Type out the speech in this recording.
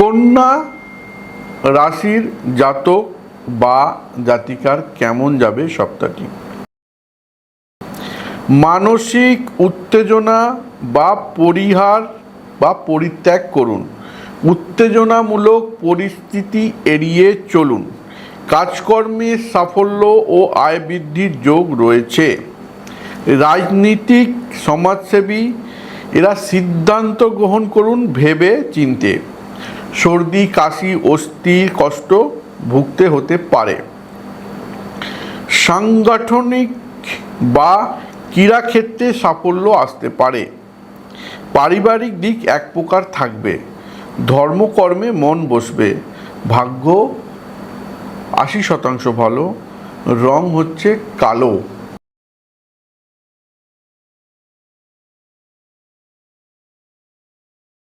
কন্যা রাশির জাতক বা জাতিকার কেমন যাবে সপ্তাহটি? মানসিক উত্তেজনা বা পরিহার বা পরিত্যাগ করুন। উত্তেজনামূলক পরিস্থিতি এড়িয়ে চলুন। কাজকর্মে সাফল্য ও আয় বৃদ্ধির যোগ রয়েছে। রাজনীতিক সমাজসেবী, এরা সিদ্ধান্ত গ্রহণ করুন ভেবে চিনতে সর্দি, কাশি অস্থির কষ্ট ভুগতে হতে পারে। সাংগঠনিক বা ক্রীড়া ক্ষেত্রে সাফল্য আসতে পারে। পারিবারিক দিক এক প্রকার থাকবে। ধর্মকর্মে মন বসবে। ভাগ্য আশি শতাংশ ভালো, রং হচ্ছে কালো।